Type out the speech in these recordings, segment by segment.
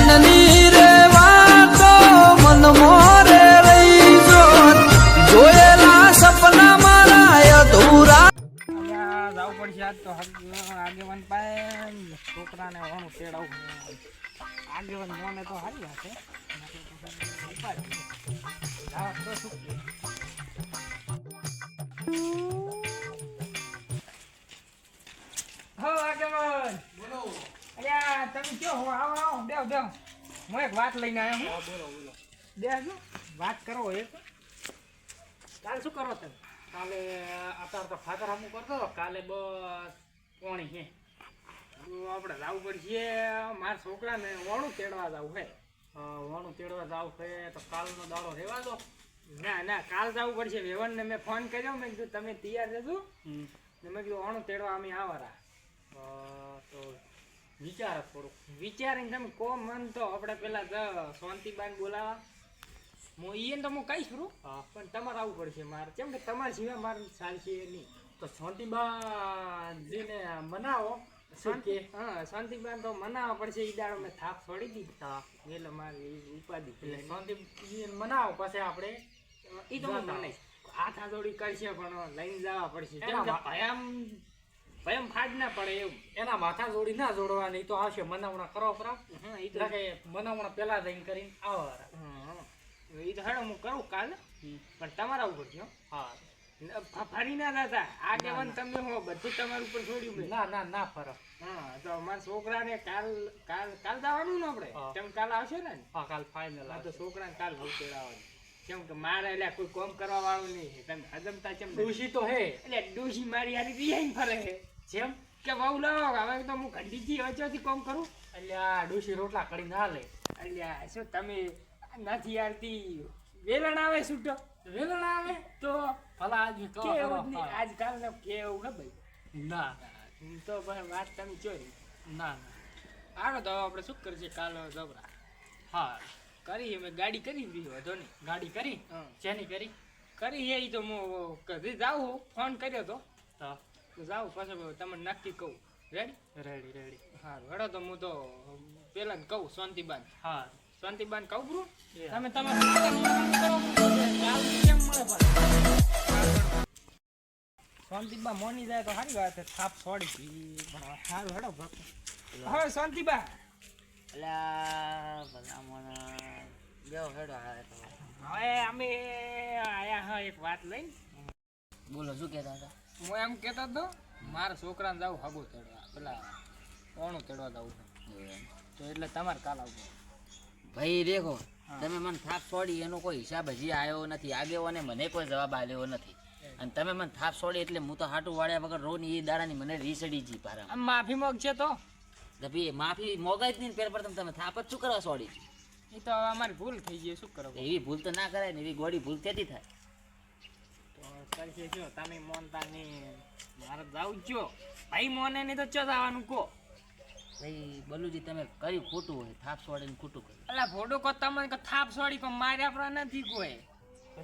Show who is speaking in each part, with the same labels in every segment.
Speaker 1: મનની રે અધૂરા.
Speaker 2: જાવું પડશે તો આગેવાન પાસે છોકરાને વાણું તેડાવું. આગેવાન મોને તો હારી વાત અલ્યા તમે કયો હો? આવો આવો બેવ બેહો. હું એક વાત લઈને આવ્યો હું. બોલો બોલો. બેહજો. વાત કરો એક કાલ શું કરો તમે?
Speaker 3: કાલે અત્યારે તો ફાધર હમું કરતો. કાલે બસ પોણી છે
Speaker 2: આપણે જવું પડશે. મારા છોકરાને વણું તેડવા જવું હે.
Speaker 3: વણું તેડવા જાવ છે તો કાલનો દાડો રહેવા દો.
Speaker 2: ના ના કાલ જવું પડશે. વેવનને મેં ફોન કર્યો. મેં કીધું તમે તૈયાર જજો ને મેં કીધું વાણું તેડવા અમે આવારા
Speaker 3: વિચાર થોડુંક
Speaker 2: વિચારીને તમે કો મન તો આપણે પેલા શાંતિબાન બોલાવા. હું ઈને તો હું કહીશ
Speaker 3: હા.
Speaker 2: પણ તમારે આવવું પડશે મારે. કેમ કે તમારા સિવાય મારે ચાલશે નહીં.
Speaker 3: તો શાંતિબાજીને મનાવો. શાંતિ
Speaker 2: હા શાંતિબાન તો મનાવવા પડશે. એ દાડો મેં થાપ છોડી દીધી.
Speaker 3: હા.
Speaker 2: એટલે મારે ઉપાધિ
Speaker 3: એટલે શાંતિ મનાવો પછી આપણે
Speaker 2: એ તો મને હાથ હાથોડી કરશે પણ લઈને જવા પડશે.
Speaker 3: એમ
Speaker 2: ભયમ ફાડ ના પડે એવું.
Speaker 3: એના માથા જોડી ના જોડવાની તો આવશે મનાવણા કરો પરા.
Speaker 2: હા
Speaker 3: એટલે કે મનાવણા પેલા જઈને કરીને આવવાના
Speaker 2: એ ઈ તો હેડો હું કરું કાલે. પણ તમારા ઉપર છે હા. ફરી ના દાદા. આગેવાન તમે હો બધું તમારું ઉપર છોડ્યું મેં.
Speaker 3: ના ના ના ફરક.
Speaker 2: હા તો મારા છોકરાને કાલ કાલ કાલ દાવાનું ને આપણે? કેમ કાલ આવશે ને?
Speaker 3: હા કાલ ફાઇનલ
Speaker 2: આ તો છોકરાને કાલ ભૂલ તેડાવવાનું કેમ કે મારે એટલે કોઈ કોમ કરવા વાળું નહીં તમે હજમતા કેમ નથી?
Speaker 3: તો હે.
Speaker 2: એટલે ડોશી મારી હારી રિહાઈને ફરે. છે
Speaker 3: જેમ
Speaker 2: કે વહુ લાવો હવે તો હું ઘંટીથી વચ્ચેથી કોમ કરું.
Speaker 3: આ ડોશી રોટલા કરી ના લે
Speaker 2: અલ્યા શું તમે નથી આવતી વેલણ આવે છૂટો.
Speaker 3: વેલણ આવે?
Speaker 2: તો
Speaker 3: ભલા આજ
Speaker 2: કેવું આજકાલ ને કેવું ને ભાઈ?
Speaker 3: ના
Speaker 2: તો ભાઈ વાત તમે ચોરી
Speaker 3: ના
Speaker 2: ના. આનો તો આપણે શું કરીએ? કાલ જબરા.
Speaker 3: હા.
Speaker 2: કરી અમે ગાડી કરી દીધી વધો નહીં
Speaker 3: ગાડી કરી. જેની કરી?
Speaker 2: કરી એ તો હું કદી જાઉં ફોન કર્યો તો? જાઉં પછી તમને નક્કી કહું. રેડી
Speaker 3: રેડી રેડી
Speaker 2: હા હેડો તો હું તો પેલા ને કહું શાંતિબાન.
Speaker 3: હા.
Speaker 2: શાંતિબાન કહું બ્રુ તમે તમારે શાંતિબા મોની જાય તો સારી વાત થાપ છોડી પણ સારું હેડો હવે શાંતિબા.
Speaker 4: અલા ભલામણ ગયો હેડો તો.
Speaker 2: હવે અમે આયા હા એક વાત લઈને.
Speaker 4: બોલો શું કહેતા હતા?
Speaker 2: હું એમ કહેતો હતો મારા છોકરાને જાવ હગું તેડવા પેલા ઓણું તેડવા જવું તો એટલે તમારે કાલ આવવું.
Speaker 4: ભાઈ દેખો તમે મને થાપ છોડી એનો કોઈ હિસાબ હજી આવ્યો નથી આગેવાને મને કોઈ જવાબ આવ્યો નથી. અને તમે મને થાપ છોડી એટલે હું તો હાટું વાળ્યા વગર રોની એ દાડાની મને રીસડી જી પારા
Speaker 2: માફી મોગ છે તો
Speaker 4: ભાઈ માફી મોગાઈ જ નહીં પેર પ્રથમ તમે થાપ જ શું કરવા છોડી?
Speaker 2: એ તો હવે અમારી ભૂલ થઈ ગઈ શું કરો
Speaker 4: એવી ભૂલ તો ના કરાય ને એવી ગોળી ભૂલ તેથી થાય.
Speaker 2: કરશે શું તમે મોનતા નહીં મારે જાવ છો ભાઈ મોને નહીં તો ચો જવાનું કહો
Speaker 4: ભાઈ બલુજી તમે કર્યું ખોટું હોય? થાપ સોડીને ખોટું કર્યું.
Speaker 2: એટલે ફોટો કો તમને કો થાપ સોડી કો માર્યા પર નથી કોઈ.
Speaker 4: જ?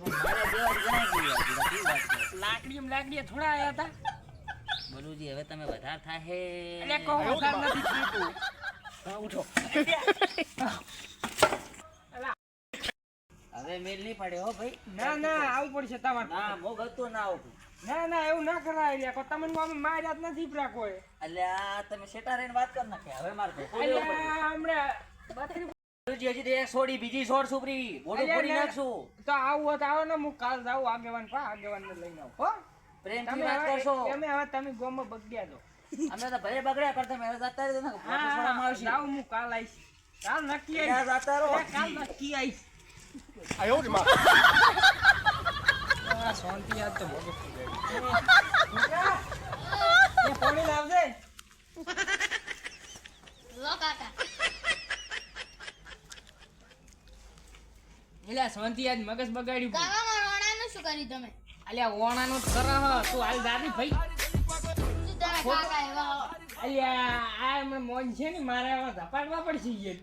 Speaker 2: લાકડી લાકડી થોડા આયા હતા.
Speaker 4: બલુજી હવે તમે વધારે થાય હે
Speaker 2: એટલે કહો વધારે નથી
Speaker 4: ઉઠો. હવે મેલ નહીં પડે હો ભાઈ.
Speaker 2: ના ના આવું પડશે તમારે.
Speaker 4: ના મો ગતો ના આવું.
Speaker 2: ના ના એવું ના કરાય લ્યા કો તમને અમે માર્યા જ નથી પ્રા કોઈ
Speaker 4: એટલે તમે સેટા રહીને વાત કર નાખે. હવે મારે ધોકો લેવો પડે.
Speaker 2: અલ્યા હમણાં
Speaker 4: બલુજી હજી છોડી બીજી છોડ સુપરી. મોઢું ફોડી નાખશું.
Speaker 2: તો આવું હોત આવો ને હું કાલ જાઉં આગેવાન પા આગેવાન ને લઈને આવું હો.
Speaker 4: પ્રેમથી
Speaker 2: તમે
Speaker 4: વાત કરશો.
Speaker 2: હવે તમે હવે તમે ગોમાં બગડ્યા છો.
Speaker 4: અમે તો ભલે બગડ્યા પણ તમે હવે જતા રહેજો ને ફોટો
Speaker 2: હા
Speaker 4: છોડવામાં આવશે.
Speaker 2: હું કાલ આવીશ કાલ નક્કી આવીશ અલ્યા, કાલ નક્કી આવીશ આ શાંતિ આજ તો મગજ એ પાણી લાવજે.
Speaker 5: લો કાકા
Speaker 2: એલા શાંતિ આજ મગજ બગાડ્યું
Speaker 5: કાકા મારા શું કર્યું તમે?
Speaker 2: અલ્યા ઓણાનું નું કરો હો. તું હાલ દાદી ભાઈ? અલ્યા આ એમને મોજ છે ને મારે ધપાડવા પડશે યાર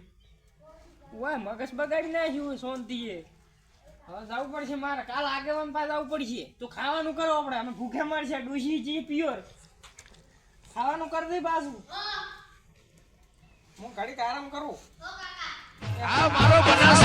Speaker 2: ઓય મગજ બગાડી નાખ્યું શાંતિએ. હવે જવું પડશે મારે. કાલ આગેવાન પાસે જવું પડશે. તો ખાવાનું કરો આપણે. અમે ભૂખે મારશે. ડૂસી જી પ્યોર ખાવાનું કરી દઈ પાછું. હું ઘડીક આરામ કરું.
Speaker 5: હા મારો બનાસ